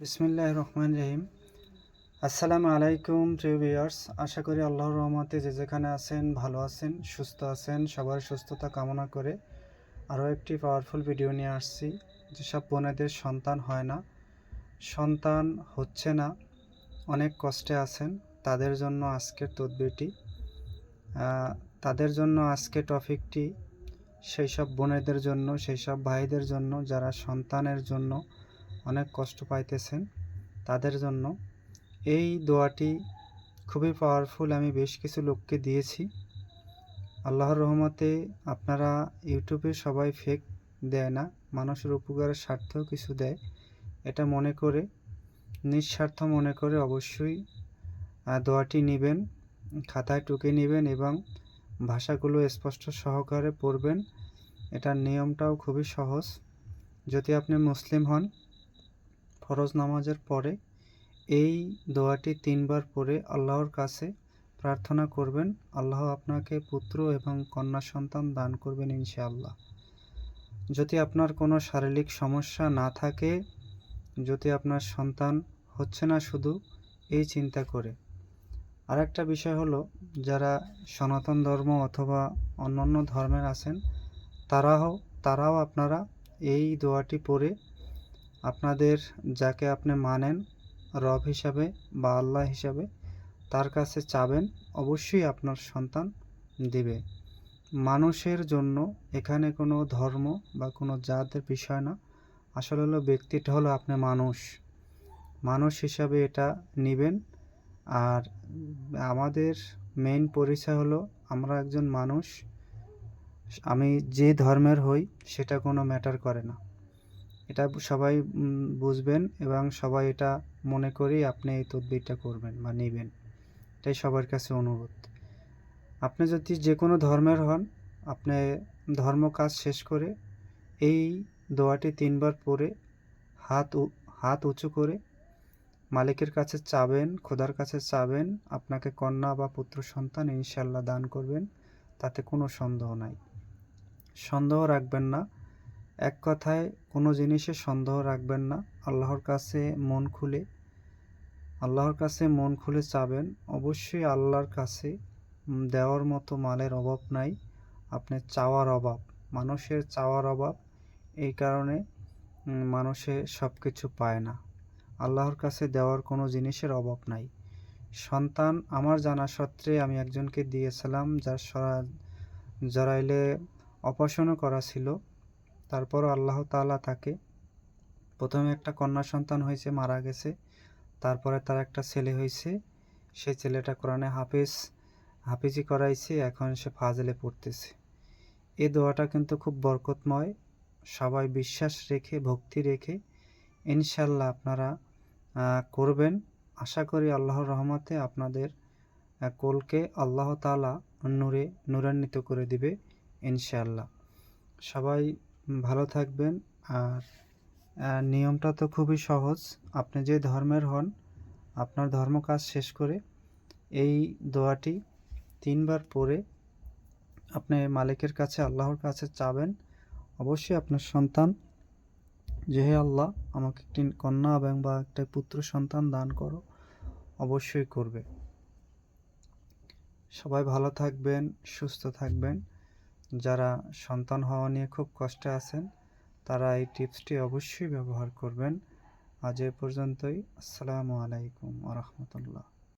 বিসমিল্লাহ রহমান রহিম। আসসালামু আলাইকুম, প্রিয় ভিউয়ার্স। আশা করি আল্লাহর রহমতে যে যেখানে আছেন, ভালো আছেন, সুস্থ আছেন, সবার সুস্থতা কামনা করে আরও একটি পাওয়ারফুল ভিডিও নিয়ে আসছি, যেসব বোনেদের সন্তান হয় না, সন্তান হচ্ছে না, অনেক কষ্টে আছেন, তাদের জন্য আজকের তদবিরটি তাদের জন্য আজকে টপিকটি সেই সব বোনেদের জন্য সেই সব ভাইদের জন্য, যারা সন্তানের জন্য অনেক কষ্ট পাইতেছেন, তাদের জন্য। এই দোয়াটি খুবই পাওয়ারফুল আমি বেশ কিছু লোককে দিয়েছি। আল্লাহর রহমতে আপনারা ইউটিউবে সবাই ফেক দেয় না, মানুষের উপকারের স্বার্থেও কিছু দেয়। এটা মনে করে, নিঃস্বার্থ মনে করে অবশ্যই দোয়াটি নেবেন, খাতায় টুকে নেবেন এবং ভাষাগুলো স্পষ্ট সহকারে পড়বেন। এটার নিয়মটাও খুবই সহজ। যদি আপনি মুসলিম হন ফরজ নামাজের পরে এই দোয়াটি তিনবার পড়ে আল্লাহর কাছে প্রার্থনা করবেন। আল্লাহ আপনাকে পুত্র এবং কন্যা সন্তান দান করবেন ইনশাআল্লাহ। যদি আপনার কোনো শারীরিক সমস্যা না থাকে, যদি আপনার সন্তান হচ্ছে না শুধু, এই চিন্তা করে। আর একটা বিষয় হলো, যারা সনাতন ধর্ম অথবা অন্যান্য ধর্মের আছেন, তারাও তারাও আপনারা এই দোয়াটি পড়ে আপনাদের যাকে আপনি মানেন রব হিসাবে বা আল্লাহ হিসাবে, তার কাছে চাবেন, অবশ্যই আপনার সন্তান দিবে। মানুষের জন্য এখানে কোনো ধর্ম বা কোনো জাতের বিষয় না। আসলে হলো ব্যক্তিটা হলো আপনি মানুষ। মানুষ হিসাবে এটা নেবেন। আর আমাদের মেইন পরিচয় হলো আমরা একজন মানুষ। আমি যে ধর্মের হই, সেটা কোনো ম্যাটার করে না। এটা সবাই বুঝবেন এবং সবাই এটা মনে করেই আপনি এই তদবিরটা করবেন বা নেবেন। এটাই সবার কাছে অনুরোধ। আপনি যদি যে কোনো ধর্মের হন, আপনি ধর্ম কাজ শেষ করে এই দোয়াটি তিনবার পরে হাত হাত উঁচু করে মালিকের কাছে চাবেন, খোদার কাছে চাবেন, আপনাকে কন্যা বা পুত্র সন্তান ইনশাল্লাহ দান করবেন, তাতে কোনো সন্দেহ নাই। সন্দেহ রাখবেন না। এক কথায়, কোনো জিনিসে সন্দেহ রাখবেন না। আল্লাহর কাছে মন খুলে, আল্লাহর কাছে মন খুলে চাবেন। অবশ্যই আল্লাহর কাছে দেওয়ার মতো মালের অভাব নাই। আপনি চাওয়ার অভাব, মানুষের চাওয়ার অভাব। এই কারণে মানুষে সব কিছু পায় না। আল্লাহর কাছে দেওয়ার কোনো জিনিসের অভাব নাই। সন্তান আমার জানা সত্ত্বে আমি একজনকে দিয়েছিলাম, যার জরাইলে অপারেশনও করা ছিল। তারপরও আল্লাহ তাআলা তাকে প্রথমে একটা কন্যা সন্তান হয়েছে, মারা গেছে। তারপরে তার একটা ছেলে হয়েছে। সে ছেলেটা কোরআনে হাফেজ, হাফিজি করাইছে, এখন সে ফাজলে পড়তেছে। এ দোয়াটা কিন্তু খুব বরকতময়। সবাই বিশ্বাস রেখে, ভক্তি রেখে ইনশাল্লাহ আপনারা করবেন। আশা করি আল্লাহর রহমতে আপনাদের কোলকে আল্লাহ তাআলা নূরে, নূরান্বিত করে দিবে ইনশাল্লাহ সবাই ভালো থাকবেন। আর নিয়মটা তো খুবই সহজ। আপনি যে ধর্মের হন, আপনার ধর্ম কাজ শেষ করে এই দোয়াটি তিনবার পড়ে আপনি মালিকের কাছে, আল্লাহর কাছে চাবেন। অবশ্যই আপনার সন্তান, যে হে আল্লাহ, আমাকে একটি কন্যা এবং বা একটা পুত্র সন্তান দান করো, অবশ্যই করবে। সবাই ভালো থাকবেন, সুস্থ থাকবেন। যারা সন্তান হওয়া নিয়ে খুব কষ্টে আছেন, তারা এই টিপসটি অবশ্যই ব্যবহার করবেন। আজ এ পর্যন্তই। আসসালামু আলাইকুম আ রহমতুল্লাহ।